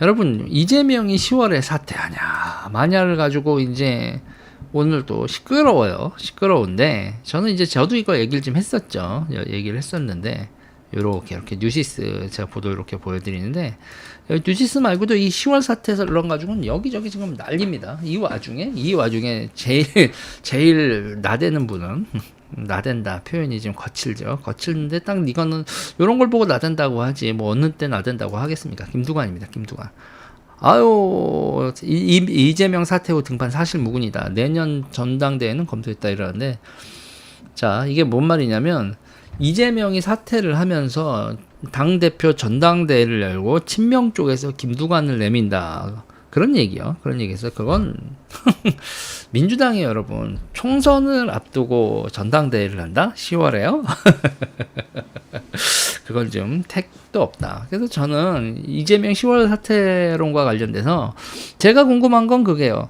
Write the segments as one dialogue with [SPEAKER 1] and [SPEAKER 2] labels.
[SPEAKER 1] 여러분 이재명이 10월에 사퇴하냐. 마냐를 가지고 이제 오늘 또 시끄러워요. 시끄러운데 저는 이제 저도 이거 얘기를 좀 했었죠. 여- 얘기를 했었는데 요렇게 이렇게 뉴시스 제가 보도 이렇게 보여드리는데 뉴시스 말고도 이 10월 사태에서 이런 가지고는 여기저기 지금 난립니다. 이 와중에 이 와중에 제일 제일 나대는 분은 나댄다. 표현이 좀 거칠죠. 거칠는데 딱 이거는 이런 걸 보고 나댄다고 하지 뭐 어느 때 나댄다고 하겠습니까? 김두관입니다 김두관. 아유 이, 이, 이재명 사퇴 후 등판 사실 무근이다. 내년 전당대회는 검토했다 이러는데 자 이게 뭔 말이냐면 이재명이 사퇴를 하면서 당 대표 전당대회를 열고 친명 쪽에서 김두관을 내민다 그런 얘기요 그런 얘기에서 그건 민주당이 여러분 총선을 앞두고 전당대회를 한다 10월에요 그건 좀 택도 없다. 그래서 저는 이재명 10월 사퇴론과 관련돼서 제가 궁금한 건 그게요.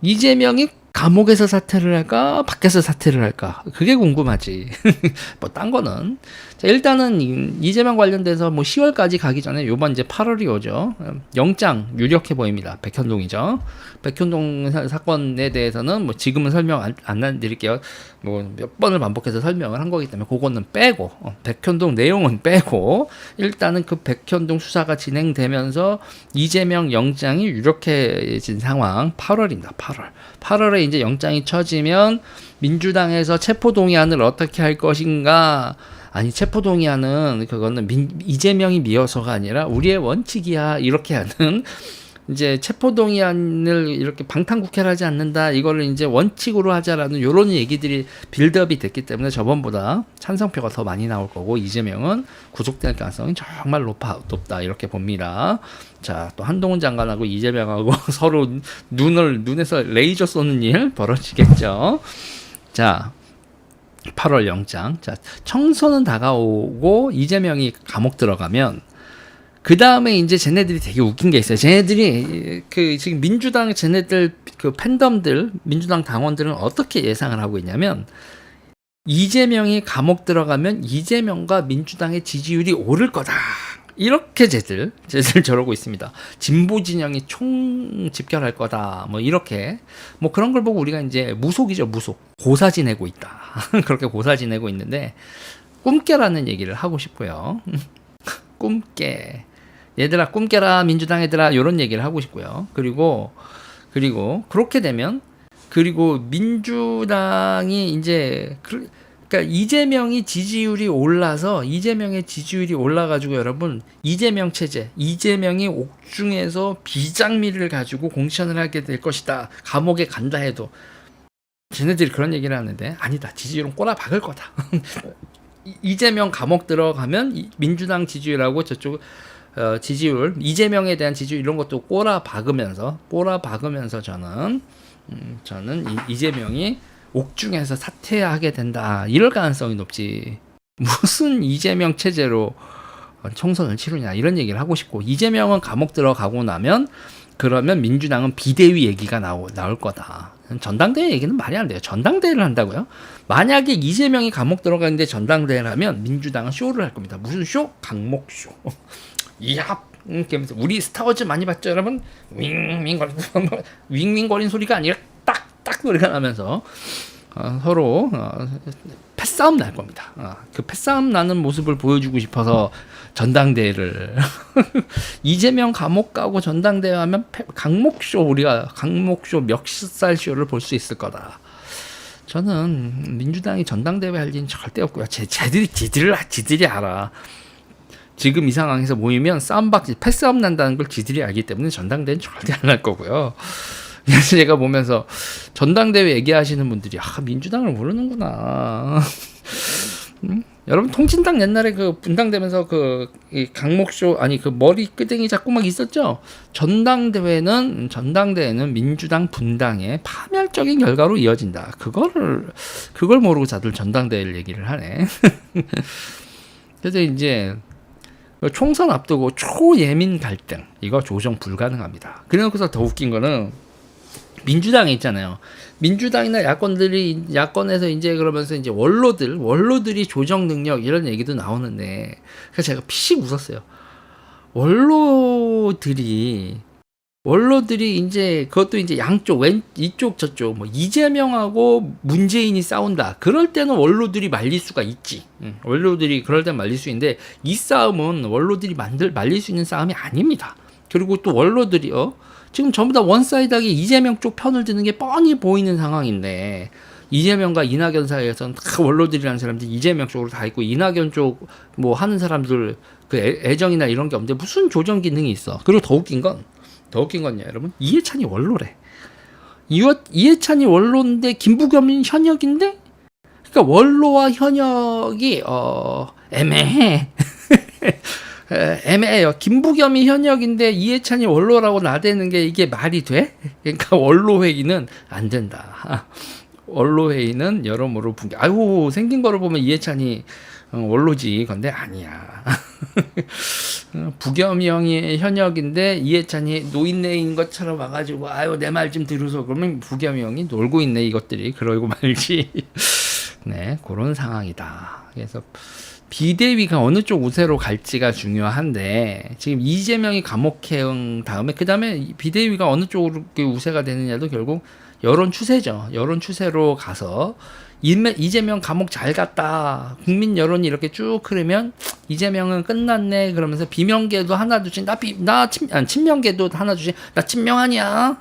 [SPEAKER 1] 이재명이 감옥에서 사퇴를 할까, 밖에서 사퇴를 할까? 그게 궁금하지. 뭐, 딴 거는. 자, 일단은 이- 이재명 관련돼서 뭐 10월까지 가기 전에 요번 이제 8월이 오죠. 영장 유력해 보입니다. 백현동이죠. 백현동 사- 사건에 대해서는 뭐 지금은 설명 안, 안 드릴게요. 뭐 몇 번을 반복해서 설명을 한 거기 때문에 그거는 빼고 어, 백현동 내용은 빼고 일단은 그 백현동 수사가 진행되면서 이재명 영장이 유력해진 상황 8월입니다. 8월. 8월에 이제 영장이 쳐지면 민주당에서 체포 동의안을 어떻게 할 것인가? 아니 체포 동의안은 그거는 민, 이재명이 미워서가 아니라 우리의 원칙이야. 이렇게 하는 이제 체포 동의안을 이렇게 방탄국회를 하지 않는다 이거를 이제 원칙으로 하자라는 요런 얘기들이 빌드업이 됐기 때문에 저번보다 찬성표가 더 많이 나올 거고 이재명은 구속될 가능성이 정말 높아 높다 이렇게 봅니다. 자 또 한동훈 장관하고 이재명하고 서로 눈을 눈에서 레이저 쏘는 일 벌어지겠죠. 자 8월 영장. 자, 청소는 다가오고 이재명이 감옥 들어가면 그 다음에 이제 쟤네들이 되게 웃긴 게 있어요. 쟤네들이 그 지금 민주당 쟤네들 그 팬덤들 민주당 당원들은 어떻게 예상을 하고 있냐면 이재명이 감옥 들어가면 이재명과 민주당의 지지율이 오를 거다. 이렇게 쟤들 쟤들 저러고 있습니다. 진보 진영이 총 집결할 거다. 뭐 이렇게 뭐 그런 걸 보고 우리가 이제 무속이죠 무속 고사 지내고 있다. 그렇게 고사 지내고 있는데 꿈깨라는 얘기를 하고 싶고요. 꿈깨. 얘들아 꿈깨라 민주당 애들아 이런 얘기를 하고 싶고요. 그리고 그리고 그렇게 되면 그리고 민주당이 이제 그- 그러니까 이재명이 지지율이 올라서 이재명의 지지율이 올라가지고 여러분 이재명 체제 이재명이 옥중에서 비장미를 가지고 공천을 하게 될 것이다. 감옥에 간다 해도. 쟤네들이 그런 얘기를 하는데 아니다. 지지율은 꼬라 박을 거다. 이- 이재명 감옥 들어가면 이- 민주당 지지율하고 저쪽 어, 지지율 이재명에 대한 지지율 이런 것도 꼬라 박으면서 꼬라 박으면서 저는 음, 저는 이, 이재명이 옥중에서 사퇴하게 된다 이럴 가능성이 높지 무슨 이재명 체제로 어, 총선을 치르냐 이런 얘기를 하고 싶고 이재명은 감옥 들어가고 나면 그러면 민주당은 비대위 얘기가 나오, 나올 거다. 전당대회 얘기는 말이 안 돼요. 전당대회를 한다고요? 만약에 이재명이 감옥 들어가는데 전당대회를 하면 민주당은 쇼를 할 겁니다. 무슨 쇼? 강목쇼. 이야, 이렇게 하면서 우리 스타워즈 많이 봤죠, 여러분? 윙윙거리 윙윙거리는 소리가 아니라 딱딱 소리가 나면서 어, 서로 어, 패싸움 날 겁니다. 어, 그 패싸움 나는 모습을 보여주고 싶어서 전당대회를 이재명 감옥 가고 전당대회 하면 패- 강목쇼 우리가 강목쇼 멱살 쇼를 볼 수 있을 거다. 저는 민주당이 전당대회 할 일은 절대 없고요. 쟤, 쟤들이 지들을 지들이 알아. 지금 이 상황에서 모이면 싸움박 패싸움 난다는 걸 지들이 알기 때문에 전당대회는 절대 안 할 거고요. 그래서 제가 보면서 전당대회 얘기하시는 분들이 아 민주당을 모르는구나. 음? 여러분 통진당 옛날에 그 분당되면서 그이 강목쇼 아니 그 머리 끄댕이 자꾸 막 있었죠. 전당대회는 전당대회는 민주당 분당의 파멸적인 결과로 이어진다. 그거를 그걸 모르고 다들 전당대회를 얘기를 하네. 그래서 이제 총선 앞두고 초예민 갈등 이거 조정 불가능합니다. 그래놓고서 더 웃긴 거는 민주당에 있잖아요. 민주당이나 야권들이 야권에서 이제 그러면서 이제 원로들 원로들이 조정 능력 이런 얘기도 나오는데 그래서 제가 피식 웃었어요. 원로들이 원로들이 이제 그것도 이제 양쪽 왼 이쪽 저쪽 뭐 이재명하고 문재인이 싸운다. 그럴 때는 원로들이 말릴 수가 있지. 응, 원로들이 그럴 때 말릴 수 있는데 이 싸움은 원로들이 만들 말릴 수 있는 싸움이 아닙니다. 그리고 또 원로들이요. 지금 전부 다 원사이드하게 이재명 쪽 편을 드는 게 뻔히 보이는 상황인데 이재명과 이낙연 사이에서는 다 원로들이라는 사람들이 이재명 쪽으로 다 있고 이낙연 쪽 뭐 하는 사람들 그 애- 애정이나 이런 게 없는데 무슨 조정 기능이 있어. 그리고 더 웃긴 건 더 웃긴 건요, 여러분. 이해찬이 원로래. 이해, 이해찬이 원로인데 김부겸이 현역인데? 그러니까 원로와 현역이 어 애매해. 에, 애매해요. 김부겸이 현역인데 이해찬이 원로라고 나대는 게 이게 말이 돼? 그러니까 원로 회의는 안 된다. 원로 회의는 여러모로 붕괴. 아유 생긴 거를 보면 이해찬이 어, 원로지. 근데 아니야. 어, 부겸이 형이 현역인데 이해찬이 노인네인 것처럼 와가지고 아유 내 말 좀 들으소 그러면 부겸이 형이 놀고 있네 이것들이 그러고 말지. 네 그런 상황이다. 그래서 비대위가 어느 쪽 우세로 갈지가 중요한데 지금 이재명이 감옥해응 다음에 그 다음에 비대위가 어느 쪽으로 우세가 되느냐도 결국 여론 추세죠. 여론 추세로 가서 이재명 감옥 잘 갔다. 국민 여론이 이렇게 쭉 흐르면 이재명은 끝났네. 그러면서 비명계도 하나 두씩 나나 친, 아니, 친명계도 하나 두씩 나 친명 아니야.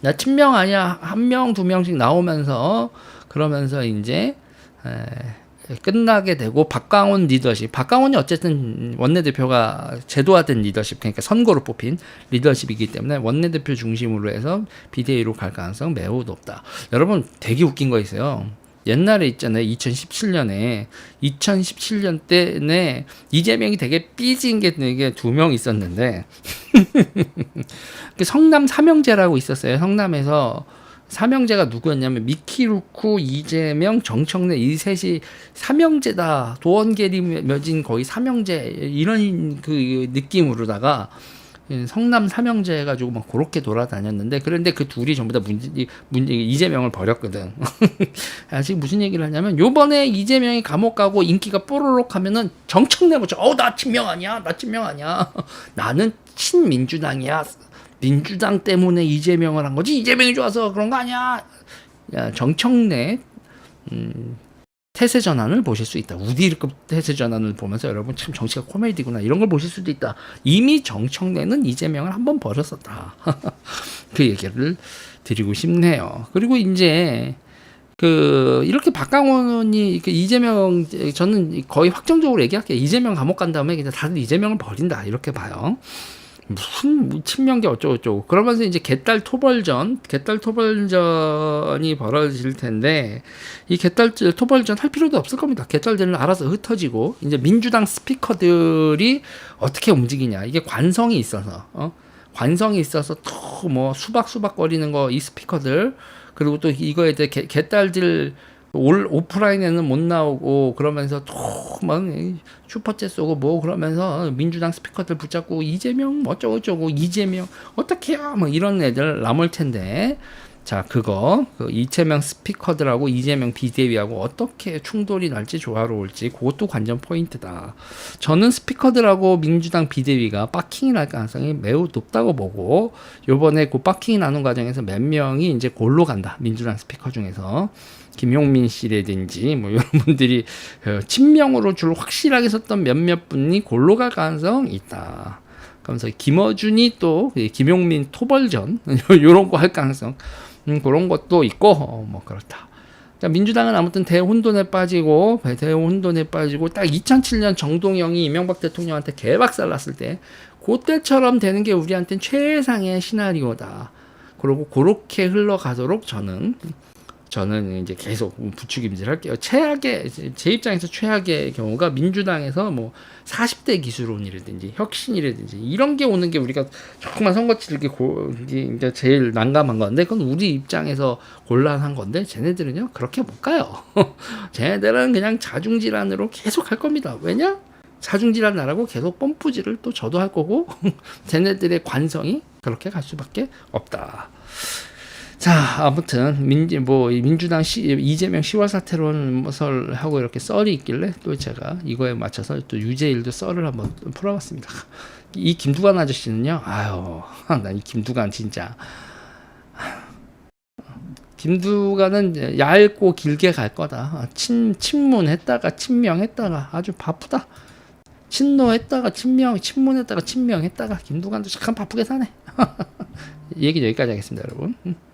[SPEAKER 1] 나 친명 아니야. 한 명 두 명씩 나오면서 그러면서 이제 에, 끝나게 되고 박광원 리더십. 박광원이 어쨌든 원내대표가 제도화된 리더십, 그러니까 선거로 뽑힌 리더십이기 때문에 원내대표 중심으로 해서 비대위로 갈 가능성 매우 높다. 여러분 되게 웃긴 거 있어요. 옛날에 있잖아요. 2017년에 2017년 때에 이재명이 되게 삐진 게 되게 두 명 있었는데 그 성남 삼형제라고 있었어요. 성남에서 삼형제가 누구였냐면 미키루쿠, 이재명, 정청래 이 셋이 삼형제다. 도원계리 맺은 거의 삼형제 이런 그 느낌으로다가 성남 삼형제 해가지고 막 그렇게 돌아다녔는데 그런데 그 둘이 전부 다 문제, 문제 이재명을 버렸거든. 아직 무슨 얘기를 하냐면 요번에 이재명이 감옥 가고 인기가 뽀로록 하면은 정청래 보죠. 어나 친명 아니야. 나 친명 아니야. 나는 친민주당이야. 민주당 때문에 이재명을 한 거지 이재명이 좋아서 그런 거 아니야. 야, 정청래 음, 태세 전환을 보실 수 있다. 우디급 태세 전환을 보면서 여러분 참 정치가 코미디구나 이런 걸 보실 수도 있다. 이미 정청래는 이재명을 한번 버렸었다. 그 얘기를 드리고 싶네요. 그리고 이제 그 이렇게 박강원이 그 이재명 저는 거의 확정적으로 얘기할게요. 이재명 감옥 간 다음에 그냥 다들 이재명을 버린다 이렇게 봐요. 무슨 뭐 친명계 어쩌고저쩌고. 그러면서 이제 개딸 토벌전 개딸 토벌전이 벌어질 텐데 이 개딸 토벌전 할 필요도 없을 겁니다. 개딸들은 알아서 흩어지고 이제 민주당 스피커들이 어떻게 움직이냐. 이게 관성이 있어서 어? 관성이 있어서 또 뭐 수박수박 거리는 거 이 스피커들 그리고 또 이거에 대해 개, 개딸들 올 오프라인에는 못 나오고 그러면서 또 막 슈퍼챗 쏘고 뭐 그러면서 민주당 스피커들 붙잡고 이재명 뭐 어쩌고저쩌고 이재명 어떻게 해요? 뭐 이런 애들 남을 텐데 자 그거 그 이재명 스피커들하고 이재명 비대위하고 어떻게 충돌이 날지 조화로울지 그것도 관전 포인트다. 저는 스피커들하고 민주당 비대위가 빠킹이 날 가능성이 매우 높다고 보고 요번에 그 빠킹이 나눈 과정에서 몇 명이 이제 골로 간다. 민주당 스피커 중에서. 김용민 씨라든지 뭐 이런 분들이 어, 친명으로 줄 확실하게 섰던 몇몇 분이 골로 갈 가능성 있다. 그러면서 김어준이 또 김용민 토벌전 이런 거 할 가능성 음, 그런 것도 있고 어, 뭐 그렇다. 그러니까 민주당은 아무튼 대혼돈에 빠지고 대혼돈에 빠지고 딱 2007년 정동영이 이명박 대통령한테 개박살 났을 때 그때처럼 되는 게 우리한테는 최상의 시나리오다. 그리고 그렇게 흘러가도록 저는 저는 이제 계속 부추김질 할게요. 최악의 제 입장에서 최악의 경우가 민주당에서 뭐 40대 기술론이라든지 혁신이라든지 이런 게 오는 게 우리가 조금만 선거 치르기 고 이제 제일 난감한 건데 그건 우리 입장에서 곤란한 건데 쟤네들은요 그렇게 못 가요. 쟤네들은 그냥 자중질환으로 계속 할 겁니다. 왜냐? 자중질환 나라고 계속 펌프질을 또 저도 할 거고 쟤네들의 관성이 그렇게 갈 수밖에 없다. 자, 아무튼 민지 뭐이 민주당 시, 이재명 10월 사태론 뭐설 하고 이렇게 썰이 있길래 또 제가 이거에 맞춰서 또 유재일도 썰을 한번 풀어봤습니다. 이 김두관 아저씨는요, 아유, 나이 김두관 진짜. 김두관은 얇고 길게 갈 거다. 친 친문했다가 친명했다가 아주 바쁘다. 친노했다가 친명, 친문했다가 친명했다가 김두관도 참 바쁘게 사네. 얘기 여기까지 하겠습니다, 여러분. 음.